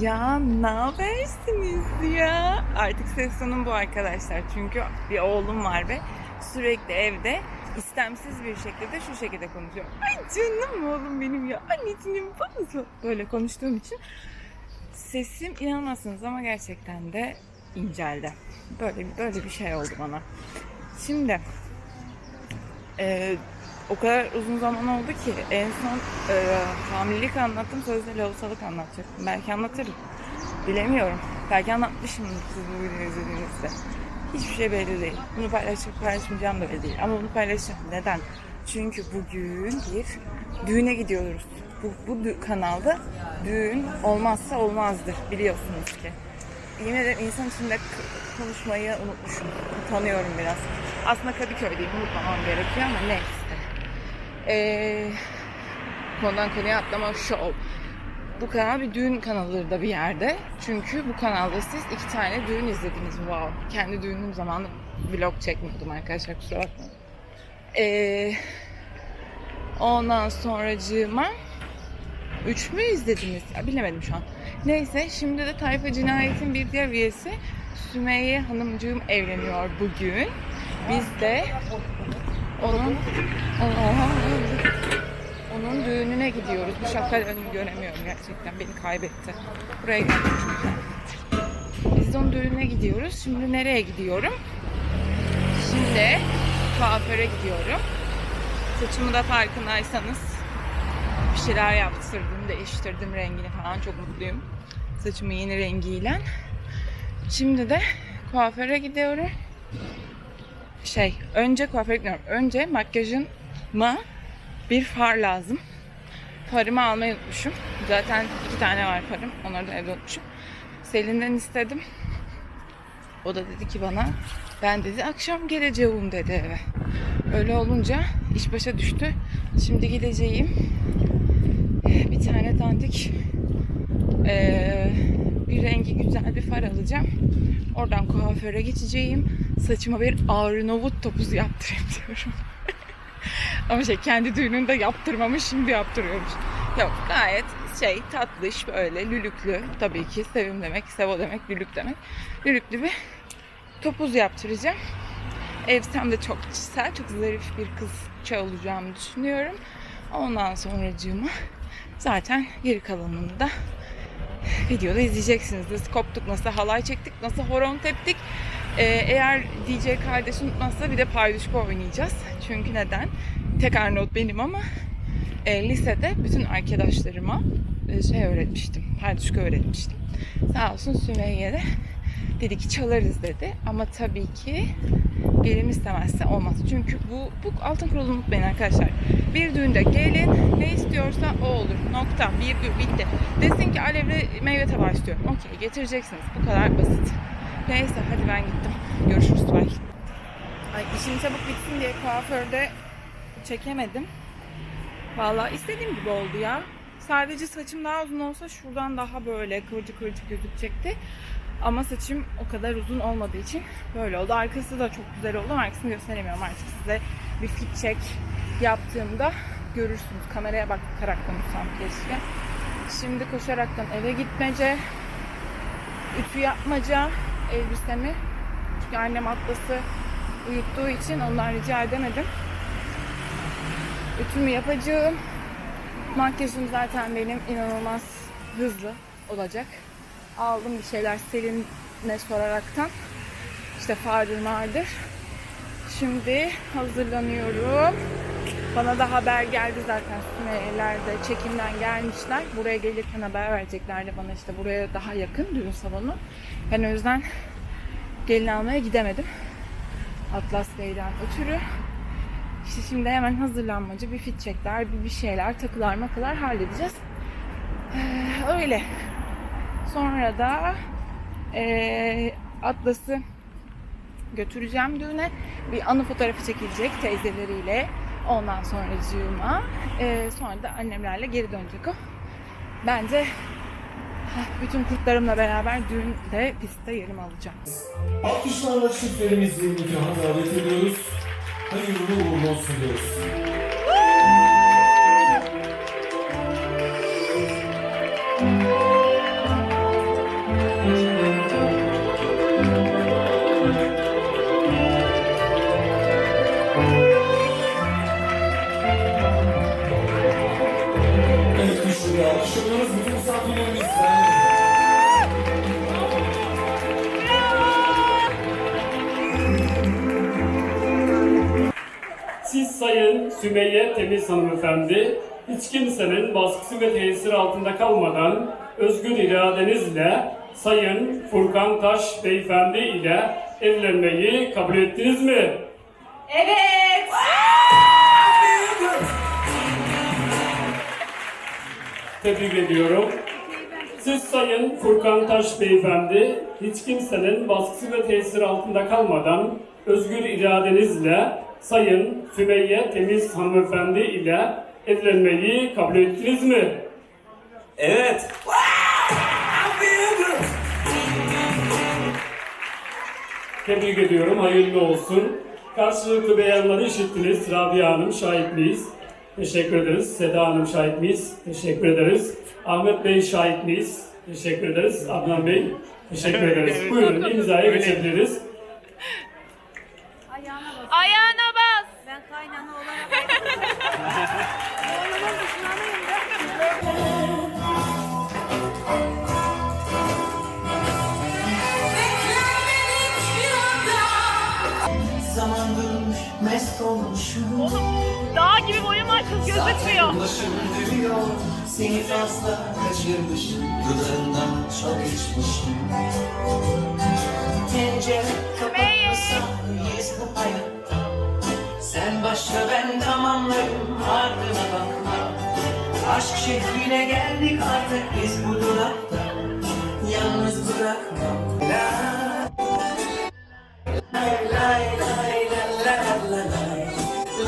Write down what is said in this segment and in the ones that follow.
Ya ne habersiniz ya? Artık ses bu arkadaşlar. Çünkü bir oğlum var ve sürekli evde istemsiz bir şekilde şu şekilde konuşuyor. Ay canım oğlum benim ya. Anneciğim babası. Böyle konuştuğum için sesim inanmazsınız ama gerçekten de inceldi. Böyle böyle bir şey oldu bana. Şimdi e, o kadar uzun zaman oldu ki en son e, hamilelik anlattım sözde lohusalık anlatacaktım. Belki anlatırım. Bilemiyorum. Belki anlatmışımdır siz bu videoyu izlediğinizde. Hiçbir şey belli değil. Bunu paylaşıp paylaşmayacağım da belli değil. Ama bunu paylaşacağım. Neden? Çünkü bugün bir düğüne gidiyoruz. Bu, bu kanalda düğün olmazsa olmazdır biliyorsunuz ki. Yemin ederim insan içinde konuşmayı unutmuşum. Utanıyorum biraz. Aslında Kadıköy'deyim unutmamam gerekiyor ama neyse. Ee, konudan konuya atlama show. Bu kanal bir düğün kanalıdır da bir yerde. Çünkü bu kanalda siz iki tane düğün izlediniz. Wow. Kendi düğünüm zamanı vlog çekmiyordum arkadaşlar kusura bakmayın. Ee, ondan sonracığıma Üç mü izlediniz? Ya, bilemedim şu an. Neyse şimdi de Tayfa Cinayet'in bir diğer üyesi Sümeyye Hanımcığım evleniyor bugün. Biz de onun onun düğününe gidiyoruz. Bu şapkayı önümü göremiyorum gerçekten. Beni kaybetti. Buraya geldim çünkü. Biz onun düğününe gidiyoruz. Şimdi nereye gidiyorum? Şimdi kuaföre gidiyorum. Saçımı da farkındaysanız bir şeyler yaptırdım, değiştirdim rengini falan. Çok mutluyum. Saçımı yeni rengiyle. Şimdi de kuaföre gidiyorum. Şey, önce kuaföre gidiyorum. Önce makyajıma bir far lazım. Farımı almayı unutmuşum. Zaten iki tane var farım. Onları da evde unutmuşum. Selin'den istedim. O da dedi ki bana ben dedi akşam geleceğim dedi eve. Öyle olunca iş başa düştü. Şimdi gideceğim. Bir tane dandik eee, bir rengi güzel bir far alacağım. Oradan kuaföre geçeceğim. Saçıma bir Arnavut topuzu yaptırayım diyorum. Ama şey kendi düğününde yaptırmamış şimdi yaptırıyormuş. Yok gayet şey tatlış böyle lülüklü tabii ki sevim demek sevo demek lülük demek. Lülüklü bir topuz yaptıracağım. Elbisem de çok güzel, çok zarif bir kızça olacağımı düşünüyorum. Ondan sonracığıma zaten geri kalanını da videoda izleyeceksiniz. Nasıl koptuk, nasıl halay çektik, nasıl horon teptik. Ee, eğer DJ kardeş unutmazsa bir de payduşko oynayacağız. Çünkü neden? Tek Arnavut benim ama e, lisede bütün arkadaşlarıma e, şey öğretmiştim. Payduşko öğretmiştim. Sağ olsun Sümeyye de dedi ki çalarız dedi. Ama tabii ki gelin istemezse olmaz. Çünkü bu, bu altın kurulu unutmayın arkadaşlar. Bir düğünde gelin ne istiyorsa o olur. Nokta. Virgül bitti. Desin ki alevli meyve tabağı istiyorum. Okey getireceksiniz. Bu kadar basit. Neyse hadi ben gittim. Görüşürüz. Bye. Ay işim çabuk bitsin diye kuaförde çekemedim. Vallahi istediğim gibi oldu ya. Sadece saçım daha uzun olsa şuradan daha böyle kıvırcık kıvırcık gözükecekti. Ama saçım o kadar uzun olmadığı için böyle oldu. Arkası da çok güzel oldu. Arkasını gösteremiyorum artık size. Bir fit check yaptığımda görürsünüz. Kameraya bakarak konuşsam keşke. Şimdi koşaraktan eve gitmece. Ütü yapmaca elbisemi. Çünkü annem atlası uyuttuğu için ondan rica edemedim. Ütümü yapacağım. Makyajım zaten benim inanılmaz hızlı olacak. Aldım bir şeyler Selin'e soraraktan. İşte fardır mardır. Şimdi hazırlanıyorum. Bana da haber geldi zaten Sümeyye'lerde çekimden gelmişler. Buraya gelirken haber vereceklerdi bana işte buraya daha yakın düğün salonu. Ben o yüzden gelin almaya gidemedim. Atlas Bey'den ötürü. İşte şimdi hemen hazırlanmacı bir fit checkler, bir, bir şeyler, takılar makılar halledeceğiz. Ee, öyle. Sonra da eee, Atlas'ı götüreceğim düğüne. Bir anı fotoğrafı çekilecek teyzeleriyle. Ondan sonra cığıma. Eee, sonra da annemlerle geri dönecek o. Bence heh, bütün kurtlarımla beraber düğünde pistte yerimi alacağım. Alkışlarla çiftlerimizi nikaha davet ediyoruz. Hayırlı uğurlu olsun diyoruz. Sümeyye Temiz Hanımefendi, hiç kimsenin baskısı ve tesiri altında kalmadan özgür iradenizle Sayın Furkan Taş Beyefendi ile evlenmeyi kabul ettiniz mi? Evet. Tebrik ediyorum. Siz Sayın Furkan Taş Beyefendi, hiç kimsenin baskısı ve tesiri altında kalmadan özgür iradenizle Sayın Sümeyye Temiz Hanımefendi ile evlenmeyi kabul ettiniz mi? Evet. Tebrik ediyorum, hayırlı olsun. Karşılıklı beyanları işittiniz. Rabia Hanım şahit miyiz? Teşekkür ederiz. Seda Hanım şahit miyiz? Teşekkür ederiz. Ahmet Bey şahit miyiz? Teşekkür ederiz. Adnan Bey teşekkür ederiz. Buyurun imzaya geçebiliriz. Ayağına gözükmüyor. Dönüyor, seni fazla kaçırmışım Dudağından çok içmişim Tencere kapatmasam yüz bu hayatta Sen başla ben tamamlarım ardına bakma Aşk şehrine geldik artık biz bu durakta Yalnız bırakma La Lay lay lay la la la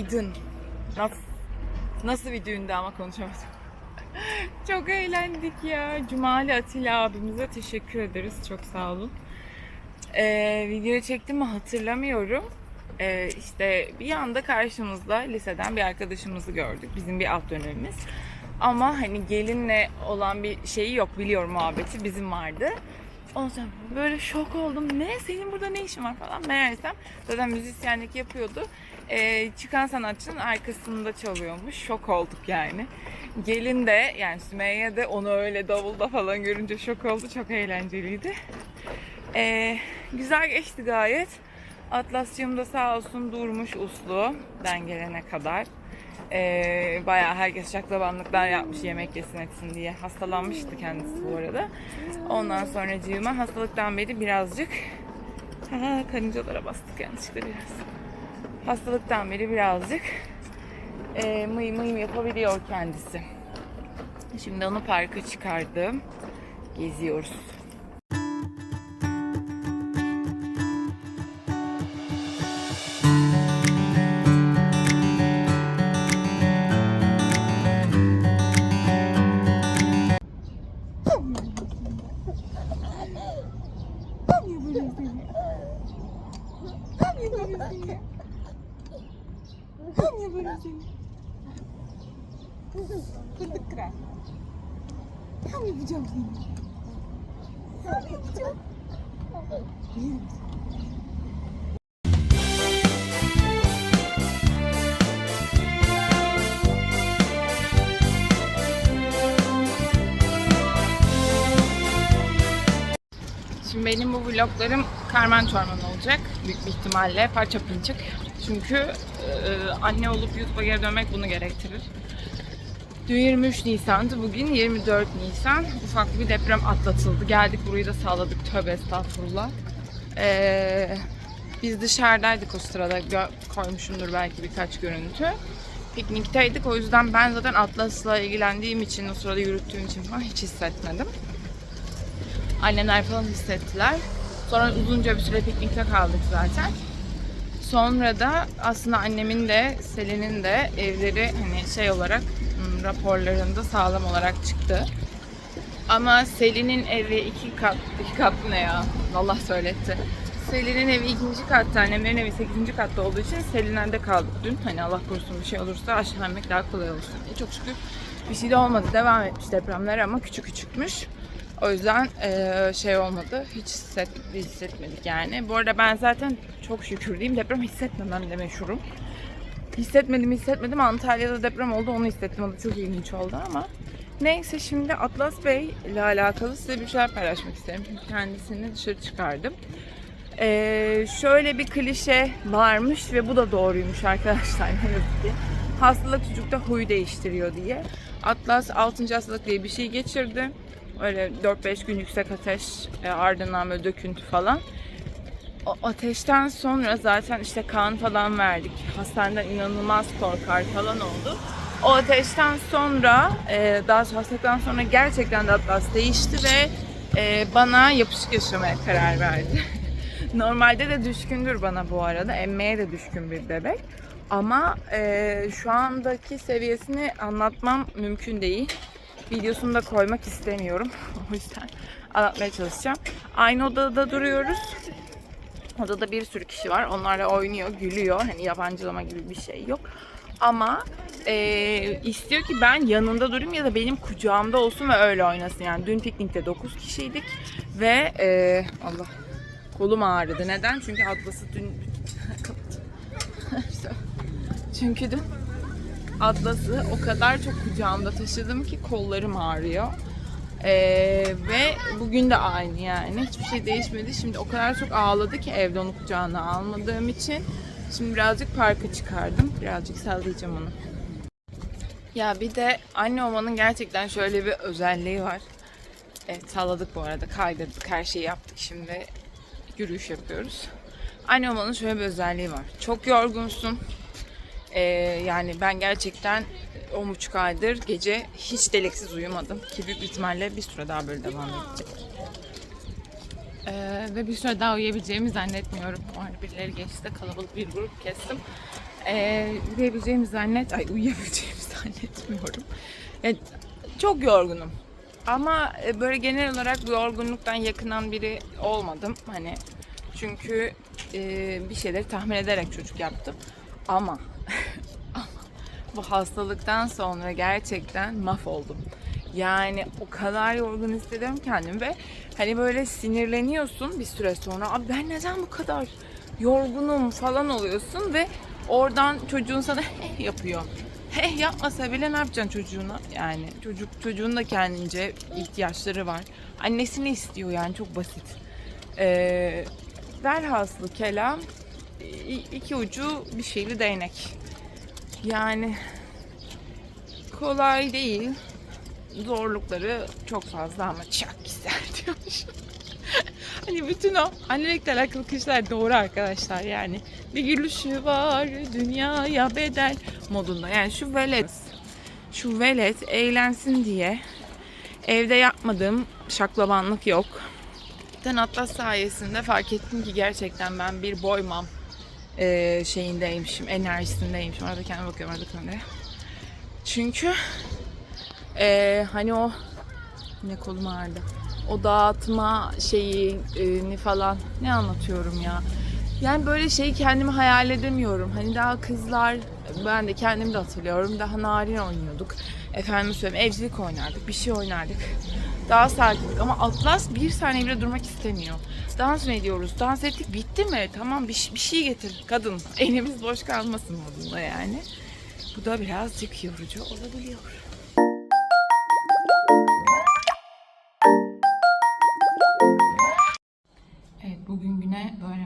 Günaydın. Nasıl, nasıl bir düğündü ama konuşamadım. Çok eğlendik ya. Cumali Atilla abimize teşekkür ederiz. Çok sağ olun. Ee, videoyu çektim mi hatırlamıyorum. Ee, işte bir anda karşımızda liseden bir arkadaşımızı gördük. Bizim bir alt dönemimiz. Ama hani gelinle olan bir şeyi yok biliyorum muhabbeti bizim vardı. Ondan sonra böyle şok oldum. Ne? Senin burada ne işin var falan. Meğersem zaten müzisyenlik yapıyordu. Ee, çıkan sanatçının arkasında çalıyormuş. Şok olduk yani. Gelin de yani Sümeyye de onu öyle davulda falan görünce şok oldu. Çok eğlenceliydi. Ee, güzel geçti gayet. Atlasçığım da sağ olsun durmuş uslu ben gelene kadar. Ee, bayağı herkes şaklabanlıklar yapmış yemek yesin etsin diye. Hastalanmıştı kendisi bu arada. Ondan sonra cığıma hastalıktan beri birazcık karıncalara bastık yanlışlıkla biraz. Hastalıktan beri birazcık e, mıy mıyım yapabiliyor kendisi. Şimdi onu parka çıkardım. Geziyoruz. seni. Kızım. Tam yapacağım seni. Tam yapacağım. Şimdi benim bu vloglarım karman çorman olacak. Büyük bir ihtimalle parça pınçık. Çünkü e, anne olup YouTube'a geri dönmek bunu gerektirir. Dün 23 Nisan'dı, bugün 24 Nisan. Ufak bir deprem atlatıldı. Geldik burayı da sağladık. Tövbe estağfurullah. Ee, biz dışarıdaydık o sırada. Koymuşumdur belki birkaç görüntü. Piknikteydik. O yüzden ben zaten Atlas'la ilgilendiğim için, o sırada yürüttüğüm için falan hiç hissetmedim. Annemler falan hissettiler. Sonra uzunca bir süre piknikte kaldık zaten. Sonra da aslında annemin de Selin'in de evleri hani şey olarak hmm, raporlarında sağlam olarak çıktı. Ama Selin'in evi iki kat, iki kat ne ya? Allah söyletti. Selin'in evi ikinci katta, annemlerin evi sekizinci katta olduğu için Selin'de kaldık dün. Hani Allah korusun bir şey olursa aşağı inmek daha kolay olsun diye. Çok şükür bir şey de olmadı. Devam etmiş depremler ama küçük küçükmüş. O yüzden eee, şey olmadı. Hiç hisset, hissetmedik yani. Bu arada ben zaten çok şükür diyeyim deprem hissetmemem de meşhurum. Hissetmedim hissetmedim. Antalya'da deprem oldu onu hissettim. O da çok ilginç oldu ama. Neyse şimdi Atlas Bey ile alakalı size bir şeyler paylaşmak isterim. Kendisini dışarı çıkardım. Ee, şöyle bir klişe varmış ve bu da doğruymuş arkadaşlar. Hastalık çocukta huy değiştiriyor diye. Atlas 6. hastalık diye bir şey geçirdi. Öyle 4-5 gün yüksek ateş, e, ardından böyle döküntü falan. O ateşten sonra zaten işte kan falan verdik. Hastaneden inanılmaz korkar falan oldu. O ateşten sonra, e, daha hastalıktan sonra gerçekten de Atlas değişti ve e, bana yapışık yaşamaya karar verdi. Normalde de düşkündür bana bu arada. Emmeye de düşkün bir bebek. Ama e, şu andaki seviyesini anlatmam mümkün değil. Videosunu da koymak istemiyorum. O yüzden anlatmaya çalışacağım. Aynı odada duruyoruz. Odada bir sürü kişi var. Onlarla oynuyor, gülüyor. Hani yabancılama gibi bir şey yok. Ama e, istiyor ki ben yanında durayım ya da benim kucağımda olsun ve öyle oynasın. Yani dün piknikte 9 kişiydik ve e, Allah kolum ağrıdı. Neden? Çünkü Atlas'ı dün Çünkü dün Atlas'ı o kadar çok kucağımda taşıdım ki kollarım ağrıyor. Ee, ve bugün de aynı yani. Hiçbir şey değişmedi. Şimdi o kadar çok ağladı ki evde onu kucağına almadığım için. Şimdi birazcık parka çıkardım. Birazcık sallayacağım onu. Ya bir de anne olmanın gerçekten şöyle bir özelliği var. Evet salladık bu arada. Kaydırdık. Her şeyi yaptık. Şimdi yürüyüş yapıyoruz. Anne olmanın şöyle bir özelliği var. Çok yorgunsun. Ee, yani ben gerçekten 10,5 aydır gece hiç deliksiz uyumadım. Ki büyük ihtimalle bir süre daha böyle devam edecek. Ee, ve bir süre daha uyuyabileceğimi zannetmiyorum. O hani birileri geçti kalabalık bir grup kestim. Ee, uyuyabileceğimi zannet, ay uyuyabileceğimi zannetmiyorum. Yani çok yorgunum. Ama e, böyle genel olarak bu yorgunluktan yakınan biri olmadım. Hani çünkü e, bir şeyleri tahmin ederek çocuk yaptım. Ama bu hastalıktan sonra gerçekten mahvoldum. Yani o kadar yorgun hissediyorum kendimi ve hani böyle sinirleniyorsun bir süre sonra. Abi ben neden bu kadar yorgunum falan oluyorsun ve oradan çocuğun sana heh yapıyor. Heh yapmasa bile ne yapacaksın çocuğuna? Yani çocuk çocuğun da kendince ihtiyaçları var. Annesini istiyor yani çok basit. Ee, velhasıl kelam iki ucu bir şeyli değnek. Yani kolay değil. Zorlukları çok fazla ama çok güzel diyormuş. hani bütün o annelikle alakalı kişiler doğru arkadaşlar yani. Bir gülüşü var dünyaya bedel modunda. Yani şu velet, şu velet eğlensin diye evde yapmadığım şaklabanlık yok. Zaten Atlas sayesinde fark ettim ki gerçekten ben bir boymam eee, şeyindeymişim, enerjisindeymişim. Arada kendime bakıyorum, arada kameraya. Çünkü eee, hani o ne kolum ağrıdı. O dağıtma şeyini falan ne anlatıyorum ya. Yani böyle şeyi kendimi hayal edemiyorum. Hani daha kızlar, ben de kendimi de hatırlıyorum. Daha narin oynuyorduk. Efendim söyleyeyim evcilik oynardık, bir şey oynardık. Daha sakindik ama Atlas bir saniye bile durmak istemiyor. Dans mı ediyoruz? Dans ettik bitti mi? Tamam bir, bir şey getir kadın. Elimiz boş kalmasın modunda yani. Bu da birazcık yorucu olabiliyor.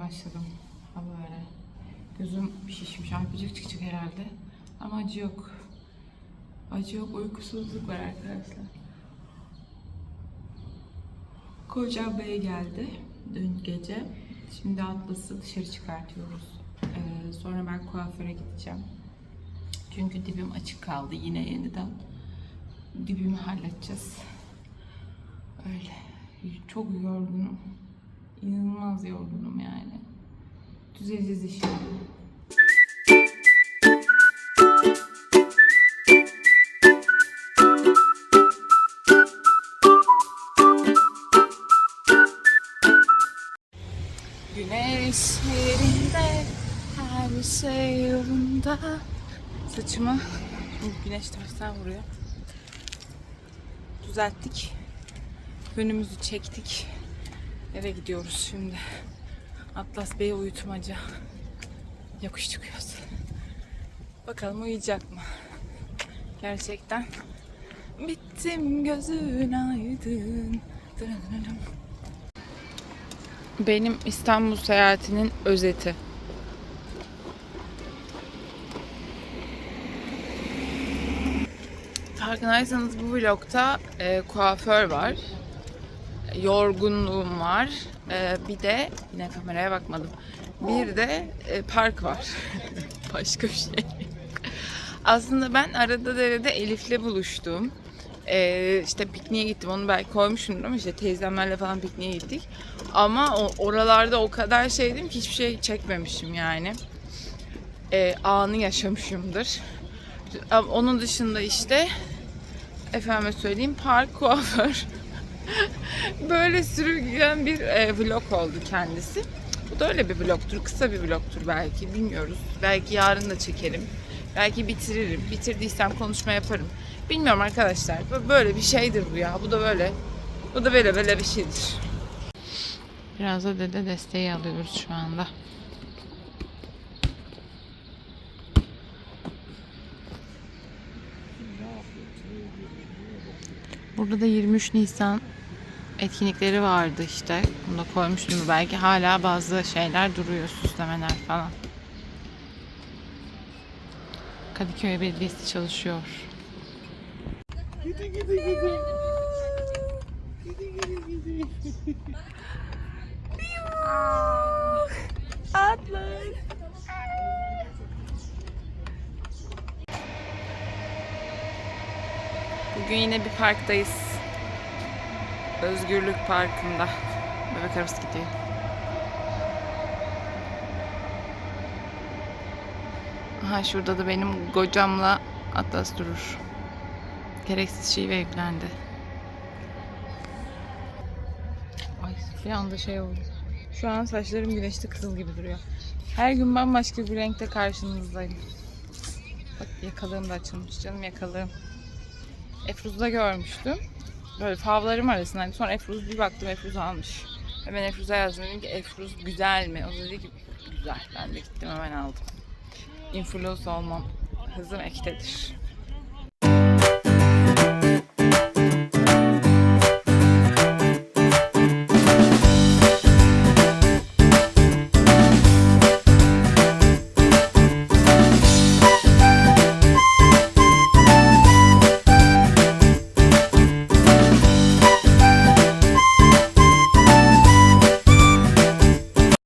başladım. Ha böyle. Gözüm şişmiş. Arpacık çıkacak herhalde. Ama acı yok. Acı yok. Uykusuzluk var arkadaşlar. Koca Bey geldi dün gece. Şimdi Atlas'ı dışarı çıkartıyoruz. Ee, sonra ben kuaföre gideceğim. Çünkü dibim açık kaldı yine yeniden. Dibimi halledeceğiz. Öyle. Çok yorgunum. İnanılmaz yorgunum yani. Düzeleceğiz inşallah. Her yolunda. Saçımı güneş tersten vuruyor. Düzelttik. Önümüzü çektik. Eve gidiyoruz şimdi. Atlas Bey'e uyutmaca. Yokuş çıkıyoruz. Bakalım uyuyacak mı? Gerçekten. Bittim gözün aydın. Benim İstanbul seyahatinin özeti. Farkındaysanız bu vlogta e, kuaför var. Yorgunluğum var. E, bir de yine kameraya bakmadım. Bir de e, park var. Başka bir şey. Aslında ben arada derede Elif'le buluştum. E, işte pikniğe gittim. Onu belki koymuşumdur ama işte teyzemlerle falan pikniğe gittik. Ama o, oralarda o kadar şeydim ki hiçbir şey çekmemişim yani. E, anı yaşamışımdır. Onun dışında işte efendime söyleyeyim park kuaför. Böyle sürügen bir e, vlog oldu kendisi. Bu da öyle bir vlogtur. Kısa bir vlogtur belki. Bilmiyoruz. Belki yarın da çekerim. Belki bitiririm. Bitirdiysem konuşma yaparım. Bilmiyorum arkadaşlar. Böyle bir şeydir bu ya. Bu da böyle. Bu da böyle böyle bir şeydir. Biraz da dede desteği alıyoruz şu anda. Burada da 23 Nisan etkinlikleri vardı işte. Bunu da koymuştum. Belki hala bazı şeyler duruyor, süslemeler falan. Kadıköy Belediyesi çalışıyor. Atlas. Bugün yine bir parktayız. Özgürlük Parkı'nda. Bebek arabası gidiyor. Aha şurada da benim kocamla Atlas durur. Gereksiz şive yüklendi. Ay bir anda şey oldu. Şu an saçlarım güneşte kızıl gibi duruyor. Her gün bambaşka bir renkte karşınızdayım. Bak yakalığım da açılmış canım yakalığım. Efruz'da görmüştüm. Böyle favlarım arasındaydı. Sonra Efruz bir baktım Efruz almış. Ve ben Efruz'a yazdım dedim ki Efruz güzel mi? O da dedi ki güzel. Ben de gittim hemen aldım. Influencer olmam hızım ektedir.